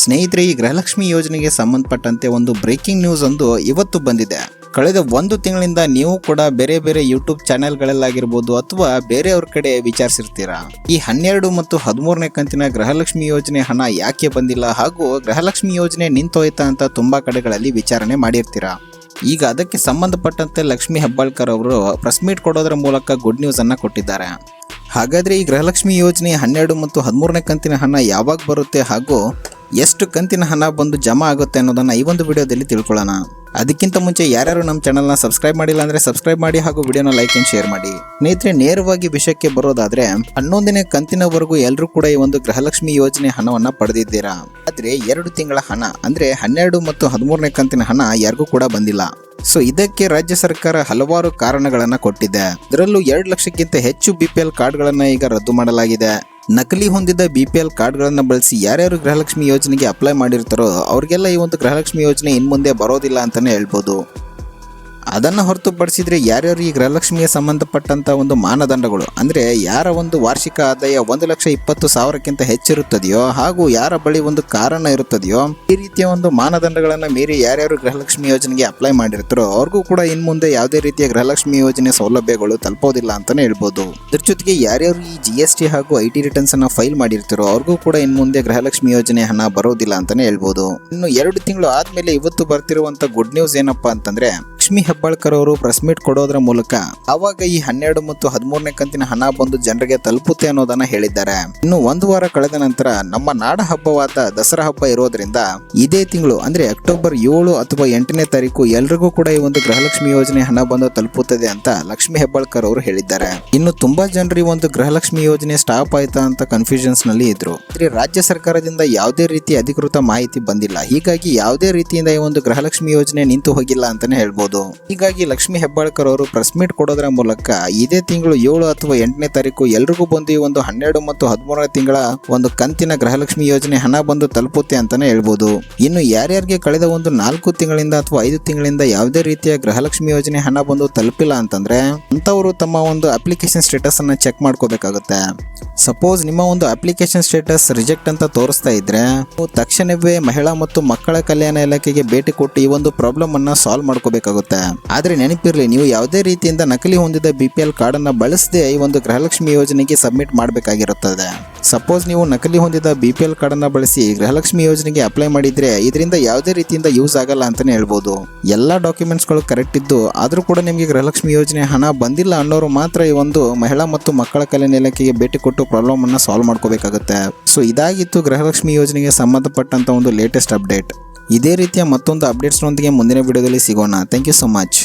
ಸ್ನೇಹಿತರೆ, ಈ ಗೃಹಲಕ್ಷ್ಮಿ ಯೋಜನೆಗೆ ಸಂಬಂಧಪಟ್ಟಂತೆ ಒಂದು ಬ್ರೇಕಿಂಗ್ ನ್ಯೂಸ್ ಒಂದು ಇವತ್ತು ಬಂದಿದೆ. ಕಳೆದ ಒಂದು ತಿಂಗಳಿಂದ ನೀವು ಕೂಡ ಬೇರೆ ಬೇರೆ ಯೂಟ್ಯೂಬ್ ಚಾನೆಲ್ಗಳಲ್ಲಾಗಿರ್ಬೋದು ಅಥವಾ ಬೇರೆಯವ್ರ ಕಡೆ ವಿಚಾರಿಸಿರ್ತೀರಾ? ಈ ಹನ್ನೆರಡು ಮತ್ತು ಹದಿಮೂರನೇ ಕಂತಿನ ಗೃಹಲಕ್ಷ್ಮಿ ಯೋಜನೆ ಹಣ ಯಾಕೆ ಬಂದಿಲ್ಲ ಹಾಗೂ ಗೃಹಲಕ್ಷ್ಮಿ ಯೋಜನೆ ನಿಂತೋಯ್ತಾ ಅಂತ ತುಂಬಾ ಕಡೆಗಳಲ್ಲಿ ವಿಚಾರಣೆ ಮಾಡಿರ್ತೀರಾ? ಈಗ ಅದಕ್ಕೆ ಸಂಬಂಧಪಟ್ಟಂತೆ ಲಕ್ಷ್ಮಿ ಹೆಬ್ಬಾಳ್ಕರ್ ಅವರು ಪ್ರೆಸ್ ಮೀಟ್ ಕೊಡೋದ್ರ ಮೂಲಕ ಗುಡ್ ನ್ಯೂಸ್ ಅನ್ನ ಕೊಟ್ಟಿದ್ದಾರೆ. ಹಾಗಾದ್ರೆ ಈ ಗೃಹಲಕ್ಷ್ಮಿ ಯೋಜನೆ ಹನ್ನೆರಡು ಮತ್ತು ಹದಿಮೂರನೇ ಕಂತಿನ ಹಣ ಯಾವಾಗ ಬರುತ್ತೆ ಹಾಗೂ ಎಷ್ಟು ಕಂತಿನ ಹಣ ಬಂದು ಜಮಾ ಆಗುತ್ತೆ ಅನ್ನೋದನ್ನ ಈ ಒಂದು ವಿಡಿಯೋದಲ್ಲಿ ತಿಳ್ಕೊಳ್ಳೋಣ. ಅದಕ್ಕಿಂತ ಮುಂಚೆ ಯಾರ್ಯಾರು ನಮ್ಮ ಚಾನಲ್ನ ಸಬ್ಸ್ಕ್ರೈಬ್ ಮಾಡಿಲ್ಲ ಅಂದ್ರೆ ಸಬ್ಸ್ಕ್ರೈಬ್ ಮಾಡಿ ಹಾಗೂ ವಿಡಿಯೋನ ಲೈಕ್ ಅಂಡ್ ಶೇರ್ ಮಾಡಿ. ಸ್ನೇಹಿತರೆ, ನೇರವಾಗಿ ವಿಷಯಕ್ಕೆ ಬರೋದಾದ್ರೆ, ಹನ್ನೊಂದನೇ ಕಂತಿನವರೆಗೂ ಎಲ್ಲರೂ ಕೂಡ ಈ ಒಂದು ಗೃಹಲಕ್ಷ್ಮಿ ಯೋಜನೆ ಹಣವನ್ನ ಪಡೆದಿದ್ದೀರಾ? ಆದ್ರೆ ಎರಡು ತಿಂಗಳ ಹಣ, ಅಂದ್ರೆ ಹನ್ನೆರಡು ಮತ್ತು ಹದಿಮೂರನೇ ಕಂತಿನ ಹಣ ಯಾರಿಗೂ ಕೂಡ ಬಂದಿಲ್ಲ. ಸೊ ಇದಕ್ಕೆ ರಾಜ್ಯ ಸರ್ಕಾರ ಹಲವಾರು ಕಾರಣಗಳನ್ನು ಕೊಟ್ಟಿದೆ. ಇದರಲ್ಲೂ ಎರಡು ಲಕ್ಷಕ್ಕಿಂತ ಹೆಚ್ಚು ಬಿ ಪಿ ಎಲ್ ಕಾರ್ಡ್ಗಳನ್ನು ಈಗ ರದ್ದು ಮಾಡಲಾಗಿದೆ. ನಕಲಿ ಹೊಂದಿದ ಬಿ ಪಿ ಎಲ್ ಕಾರ್ಡ್ಗಳನ್ನು ಬಳಸಿ ಯಾರ್ಯಾರು ಗೃಹಲಕ್ಷ್ಮಿ ಯೋಜನೆಗೆ ಅಪ್ಲೈ ಮಾಡಿರ್ತಾರೋ ಅವ್ರಿಗೆಲ್ಲ ಈ ಒಂದು ಗೃಹಲಕ್ಷ್ಮಿ ಯೋಜನೆ ಇನ್ನು ಮುಂದೆ ಬರೋದಿಲ್ಲ ಅಂತಲೇ ಹೇಳ್ಬೋದು. ಅದನ್ನು ಹೊರತುಪಡಿಸಿದ್ರೆ ಯಾರ್ಯಾರು ಈ ಗೃಹಲಕ್ಷ್ಮಿಗೆ ಸಂಬಂಧಪಟ್ಟಂಥ ಒಂದು ಮಾನದಂಡಗಳು? ಅಂದರೆ ಯಾರ ಒಂದು ವಾರ್ಷಿಕ ಆದಾಯ ಒಂದು ಲಕ್ಷ ಇಪ್ಪತ್ತು ಸಾವಿರಕ್ಕಿಂತ ಹೆಚ್ಚಿರುತ್ತದೆಯೋ, ಹಾಗೂ ಯಾರ ಬಳಿ ಒಂದು ಕಾರಣ ಇರುತ್ತದೆಯೋ, ಈ ರೀತಿಯ ಒಂದು ಮಾನದಂಡಗಳನ್ನು ಮೀರಿ ಯಾರ್ಯಾರು ಗೃಹಲಕ್ಷ್ಮಿ ಯೋಜನೆಗೆ ಅಪ್ಲೈ ಮಾಡಿರ್ತಾರೋ, ಅವ್ರಿಗೂ ಕೂಡ ಇನ್ನು ಮುಂದೆ ಯಾವುದೇ ರೀತಿಯ ಗೃಹಲಕ್ಷ್ಮಿ ಯೋಜನೆ ಸೌಲಭ್ಯಗಳು ತಲುಪೋದಿಲ್ಲ ಅಂತಲೇ ಹೇಳ್ಬೋದು. ಇದ್ರ ಜೊತೆಗೆ ಯಾರ್ಯಾರು ಈ ಜಿ ಎಸ್ ಟಿ ಹಾಗೂ ಐ ಟಿ ರಿಟರ್ನ್ಸ್ ಅನ್ನು ಫೈಲ್ ಮಾಡಿರ್ತಾರೋ, ಅವ್ರಿಗೂ ಕೂಡ ಇನ್ನು ಮುಂದೆ ಗೃಹಲಕ್ಷ್ಮಿ ಯೋಜನೆ ಹಣ ಬರೋದಿಲ್ಲ ಅಂತಲೇ ಹೇಳ್ಬೋದು. ಇನ್ನು ಎರಡು ತಿಂಗಳು ಆದಮೇಲೆ ಇವತ್ತು ಬರ್ತಿರುವಂತ ಗುಡ್ ನ್ಯೂಸ್ ಏನಪ್ಪಾ ಅಂತಂದ್ರೆ ಲಕ್ಷ್ಮಿ ಹೆಬ್ಬಾಳ್ಕರ್ ಅವರು ಪ್ರೆಸ್ ಮೀಟ್ ಕೊಡೋದ್ರ ಮೂಲಕ ಅವಾಗ ಈ ಹನ್ನೆರಡು ಮತ್ತು ಹದಿಮೂರನೇ ಕಂತಿನ ಹಣ ಬಂದು ಜನರಿಗೆ ತಲುಪುತ್ತೆ ಅನ್ನೋದನ್ನ ಹೇಳಿದ್ದಾರೆ. ಇನ್ನು ಒಂದು ವಾರ ಕಳೆದ ನಂತರ ನಮ್ಮ ನಾಡ ಹಬ್ಬವಾದ ದಸರಾ ಹಬ್ಬ ಇರೋದ್ರಿಂದ ಇದೇ ತಿಂಗಳು, ಅಂದ್ರೆ ಅಕ್ಟೋಬರ್ ಏಳು ಅಥವಾ ಎಂಟನೇ ತಾರೀಕು ಎಲ್ರಿಗೂ ಕೂಡ ಈ ಒಂದು ಗೃಹಲಕ್ಷ್ಮಿ ಯೋಜನೆ ಹಣ ಬಂದು ತಲುಪುತ್ತದೆ ಅಂತ ಲಕ್ಷ್ಮಿ ಹೆಬ್ಬಾಳ್ಕರ್ ಅವರು ಹೇಳಿದ್ದಾರೆ. ಇನ್ನು ತುಂಬಾ ಜನರು ಈ ಒಂದು ಗೃಹಲಕ್ಷ್ಮಿ ಯೋಜನೆ ಸ್ಟಾಪ್ ಆಯ್ತಾ ಅಂತ ಕನ್ಫ್ಯೂಷನ್ಸ್ನಲ್ಲಿ ಇದ್ರು. ರಾಜ್ಯ ಸರ್ಕಾರದಿಂದ ಯಾವುದೇ ರೀತಿ ಅಧಿಕೃತ ಮಾಹಿತಿ ಬಂದಿಲ್ಲ. ಹೀಗಾಗಿ ಯಾವುದೇ ರೀತಿಯಿಂದ ಈ ಒಂದು ಗೃಹಲಕ್ಷ್ಮಿ ಯೋಜನೆ ನಿಂತು ಹೋಗಿಲ್ಲ ಅಂತಾನೆ ಹೇಳ್ಬೋದು. ಹೀಗಾಗಿ ಲಕ್ಷ್ಮಿ ಹೆಬ್ಬಾಳ್ಕರ್ ಅವರು ಪ್ರೆಸ್ ಮೀಟ್ ಕೊಡೋದ್ರ ಮೂಲಕ ಇದೇ ತಿಂಗಳು ಏಳು ಅಥವಾ ಎಂಟನೇ ತಾರೀಕು ಎಲ್ರಿಗೂ ಬಂದು ಈ ಒಂದು ಹನ್ನೆರಡು ಮತ್ತು ಹದಿಮೂರನೇ ತಿಂಗಳ ಒಂದು ಕಂತಿನ ಗೃಹಲಕ್ಷ್ಮಿ ಯೋಜನೆ ಹಣ ಬಂದು ತಲುಪುತ್ತೆ ಅಂತಾನೆ ಹೇಳ್ಬೋದು. ಇನ್ನು ಯಾರ್ಯಾರಿಗೆ ಕಳೆದ ಒಂದು ನಾಲ್ಕು ತಿಂಗಳಿಂದ ಅಥವಾ ಐದು ತಿಂಗಳಿಂದ ಯಾವುದೇ ರೀತಿಯ ಗೃಹಲಕ್ಷ್ಮಿ ಯೋಜನೆ ಹಣ ಬಂದು ತಲುಪಿಲ್ಲ ಅಂತಂದ್ರೆ ಅಂತವರು ತಮ್ಮ ಒಂದು ಅಪ್ಲಿಕೇಶನ್ ಸ್ಟೇಟಸ್ ಅನ್ನ ಚೆಕ್ ಮಾಡ್ಕೋಬೇಕಾಗುತ್ತೆ. ಸಪೋಸ್ ನಿಮ್ಮ ಒಂದು ಅಪ್ಲಿಕೇಶನ್ ಸ್ಟೇಟಸ್ ರಿಜೆಕ್ಟ್ ಅಂತ ತೋರಿಸ್ತಾ ಇದ್ರೆ ತಕ್ಷಣವೇ ಮಹಿಳಾ ಮತ್ತು ಮಕ್ಕಳ ಕಲ್ಯಾಣ ಇಲಾಖೆಗೆ ಭೇಟಿ ಕೊಟ್ಟು ಈ ಒಂದು ಪ್ರಾಬ್ಲಮ್ ಅನ್ನ ಸಾಲ್ವ್ ಮಾಡ್ಕೋಬೇಕಾಗುತ್ತೆ. ಆದ್ರೆ ನೆನಪಿರ್ಲಿ, ನೀವು ಯಾವುದೇ ರೀತಿಯಿಂದ ನಕಲಿ ಹೊಂದಿದ ಬಿ ಪಿ ಎಲ್ ಕಾರ್ಡ್ ಅನ್ನ ಬಳಸದೆ ಈ ಒಂದು ಗೃಹಲಕ್ಷ್ಮಿ ಯೋಜನೆಗೆ ಸಬ್ಮಿಟ್ ಮಾಡಬೇಕಾಗಿರುತ್ತದೆ. ಸಪೋಸ್ ನೀವು ನಕಲಿ ಹೊಂದಿದ ಬಿ ಪಿ ಎಲ್ ಕಾರ್ಡ್ ಅನ್ನ ಬಳಸಿ ಗೃಹಲಕ್ಷ್ಮಿ ಯೋಜನೆಗೆ ಅಪ್ಲೈ ಮಾಡಿದ್ರೆ ಇದರಿಂದ ಯಾವುದೇ ರೀತಿಯಿಂದ ಯೂಸ್ ಆಗಲ್ಲ ಅಂತಾನೆ ಹೇಳ್ಬೋದು. ಡಾಕ್ಯುಮೆಂಟ್ಸ್ ಡಾಕ್ಯುಮೆಂಟ್ಸ್ಗಳು ಕರೆಕ್ಟ್ ಇದ್ದು, ಆದ್ರೂ ಕೂಡ ನಿಮಗೆ ಗೃಹಲಕ್ಷ್ಮಿ ಯೋಜನೆ ಹಣ ಬಂದಿಲ್ಲ ಅನ್ನೋರು ಮಾತ್ರ ಈ ಒಂದು ಮಹಿಳಾ ಮತ್ತು ಮಕ್ಕಳ ಕಲ್ಯಾಣ ಇಲಾಖೆಗೆ ಭೇಟಿ ಕೊಟ್ಟು ಪ್ರಾಬ್ಲಮ್ ಅನ್ನ ಸಾಲ್ವ್ ಮಾಡ್ಕೋಬೇಕಾಗುತ್ತೆ. ಸೊ ಇದಾಗಿತ್ತು ಗೃಹಲಕ್ಷ್ಮಿ ಯೋಜನೆಗೆ ಸಂಬಂಧಪಟ್ಟಂತ ಒಂದು ಲೇಟೆಸ್ಟ್ ಅಪ್ಡೇಟ್ ಇದೇ ರೀತಿಯ ಮತ್ತೊಂದು ಅಪ್ಡೇಟ್ಸ್ನೊಂದಿಗೆ ಮುಂದಿನ ವಿಡಿಯೋದಲ್ಲಿ ಸಿಗೋಣ. Thank you so much